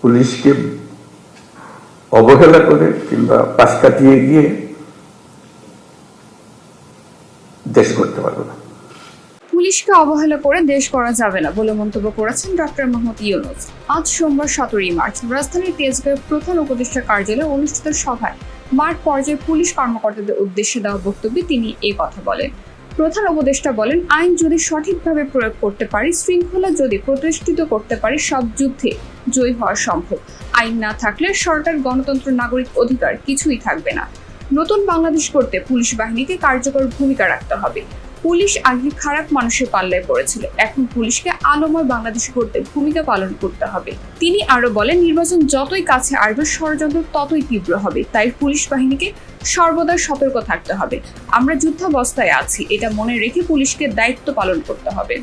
পুলিশকে অবহেলা করে কিংবা পাশ কাটিয়ে গিয়ে দেশ করতে পারব না। পুলিশকে অবহেলা করে দেশ করা যাবে না বলে মন্তব্য করেছেন ডক্টর মোহাম্মদ ইউনুস। আজ সোমবার সতেরোই মার্চ রাজধানীর তেজগাঁওয়ের প্রধান উপদেষ্টা কার্যালয়ে অনুষ্ঠিত সভায় মাঠ পর্যায়ে পুলিশ কর্মকর্তাদের উদ্দেশ্যে দেওয়া বক্তব্যে তিনি এই কথা বলেন। প্রধান উপদেষ্টা বলেন, আইন যদি সঠিকভাবে প্রয়োগ করতে পারি, শৃঙ্খলা যদি প্রতিষ্ঠিত করতে পারি, সব যুদ্ধে জয়ী হওয়া সম্ভব। আইন না থাকলে সরকার, গণতন্ত্র, নাগরিক অধিকার কিছুই থাকবে না। নতুন বাংলাদেশ করতে পুলিশ বাহিনীকে কার্যকর ভূমিকা রাখতে হবে। পুলিশ আগে খারাপ মানুষের পাল্লায় পড়েছিল। এখন পুলিশকে আলোময় বাংলাদেশ করতে ভূমিকা পালন করতে হবে। তিনি আরও বলেন, নির্বাচন যতই কাছে আসবে, ষড়যন্ত্র ততই তীব্র হবে। তাই পুলিশ বাহিনীকে সর্বদা সতর্ক থাকতে হবে। আমরা যুদ্ধাবস্থায় আছি, এটা মনে রেখে পুলিশকে দায়িত্ব পালন করতে হবে।